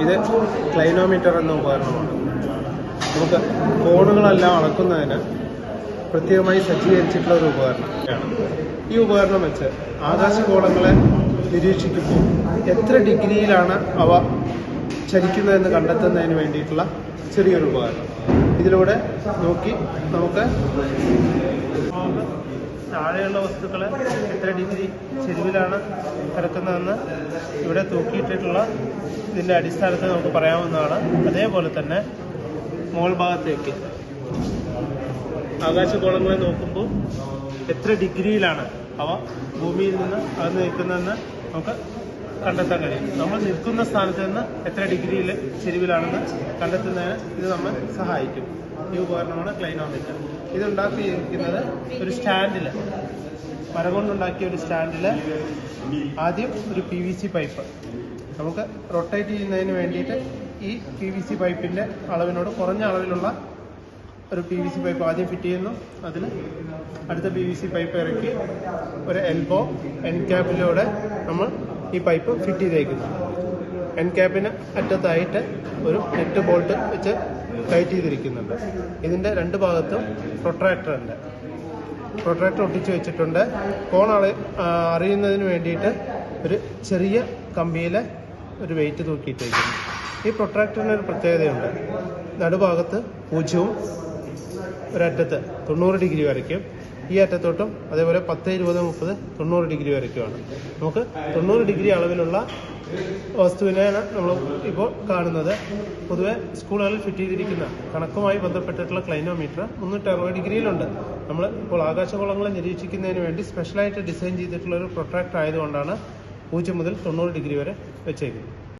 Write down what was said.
ഇത് ക്ലൈനോമീറ്റർ എന്ന ഉപകരണമാണ്. നമുക്ക് കോണുകളെല്ലാം അളക്കുന്നതിന് പ്രത്യേകമായി സജ്ജീകരിച്ചിട്ടുള്ള ഒരു ഉപകരണമാണ്. ഈ ഉപകരണം വെച്ച് ആകാശഗോളങ്ങളെ നിരീക്ഷിക്കുമ്പോൾ എത്ര ഡിഗ്രിയിലാണ് അവ ചലിക്കുന്നതെന്ന് കണ്ടെത്തുന്നതിന് വേണ്ടിയിട്ടുള്ള ചെറിയൊരു ഉപകരണം. ഇതിലൂടെ നോക്കി നമുക്ക് താഴെയുള്ള വസ്തുക്കൾ എത്ര ഡിഗ്രി ചെരുവിലാണ് കിടക്കുന്നതെന്ന് ഇവിടെ തൂക്കിയിട്ടിട്ടുള്ള ഇതിന്റെ അടിസ്ഥാനത്തിൽ നമുക്ക് പറയാവുന്നതാണ്. അതേപോലെ തന്നെ മോൾ ഭാഗത്തേക്ക്. ആകാശഗോളങ്ങളെ നോക്കുമ്പോൾ എത്ര ഡിഗ്രിയിലാണ് അവ ഭൂമിയിൽ നിന്ന് അത് നിൽക്കുന്നതെന്ന് നമുക്ക് കണ്ടെത്താൻ കഴിയും. നമ്മൾ നിൽക്കുന്ന സ്ഥാനത്ത് നിന്ന് എത്ര ഡിഗ്രിയിൽ ചെരുവിലാണെന്ന് കണ്ടെത്തുന്നതിന് ഇത് നമ്മൾ സഹായിക്കും. ഈ ഉപകരണമാണ് ക്ലൈനോമീറ്റർ. ഇത് ഉണ്ടാക്കിയിരിക്കുന്നത് ഒരു സ്റ്റാൻഡിൽ. മരം കൊണ്ടുണ്ടാക്കിയ ഒരു സ്റ്റാൻഡിൽ ആദ്യം ഒരു പി വി സി പൈപ്പ്. നമുക്ക് റൊട്ടേറ്റ് ചെയ്യുന്നതിന് വേണ്ടിയിട്ട് ഈ പി വി സി പൈപ്പിന്റെ അളവിനോട് കുറഞ്ഞ അളവിലുള്ള ഒരു പി വി സി പൈപ്പ് ആദ്യം ഫിറ്റ് ചെയ്യുന്നു. അതിൽ അടുത്ത പി വി സി പൈപ്പ് ഇറക്കി ഒരു എൽബോ എൻ ക്യാപ്പിലൂടെ നമ്മൾ ഈ പൈപ്പ് ഫിറ്റ് ചെയ്തേക്കുന്നു. എൻ ക്യാപ്പിന് അറ്റത്തായിട്ട് ഒരു നെറ്റ് ബോൾട്ട് വെച്ച് ടൈറ്റ് ചെയ്തിരിക്കുന്നുണ്ട്. ഇതിന്റെ രണ്ട് ഭാഗത്തും പ്രൊട്രാക്ടർ ഉണ്ട്. പ്രൊട്രാക്ടർ ഒട്ടിച്ച് വെച്ചിട്ടുണ്ട്. കോൺ അറിയുന്നതിന് വേണ്ടിയിട്ട് ഒരു ചെറിയ കമ്പിയിലെ ഒരു വെയിറ്റ് തൂക്കിയിട്ടേക്കുന്നു. ഈ പ്രൊട്രാക്ടറിന് ഒരു പ്രത്യേകതയുണ്ട്. നടുഭാഗത്ത് പൂജ്യവും ഒരറ്റത്ത് തൊണ്ണൂറ് ഡിഗ്രി വരയ്ക്കും. ഈ അറ്റത്തോട്ടും അതേപോലെ പത്ത് ഇരുപത് മുപ്പത് തൊണ്ണൂറ് ഡിഗ്രി വരയ്ക്കുമാണ് നമുക്ക് തൊണ്ണൂറ് ഡിഗ്രി അളവിലുള്ള വസ്തുവിനെയാണ് നമ്മൾ ഇപ്പോൾ കാണുന്നത്. പൊതുവെ സ്കൂളുകളിൽ ഫിറ്റ് ചെയ്തിരിക്കുന്ന കണക്കുമായി ബന്ധപ്പെട്ടിട്ടുള്ള ക്ലൈനോമീറ്റർ മുന്നൂറ്റി അറുപത് ഡിഗ്രിയിലുണ്ട്. നമ്മൾ ഇപ്പോൾ ആകാശഗോളങ്ങളെ നിരീക്ഷിക്കുന്നതിന് വേണ്ടി സ്പെഷ്യലായിട്ട് ഡിസൈൻ ചെയ്തിട്ടുള്ള ഒരു പ്രൊട്രാക്ടർ ആയതുകൊണ്ടാണ് പൂജ്യം മുതൽ തൊണ്ണൂറ് ഡിഗ്രി വരെ വെച്ചേക്കുന്നത്.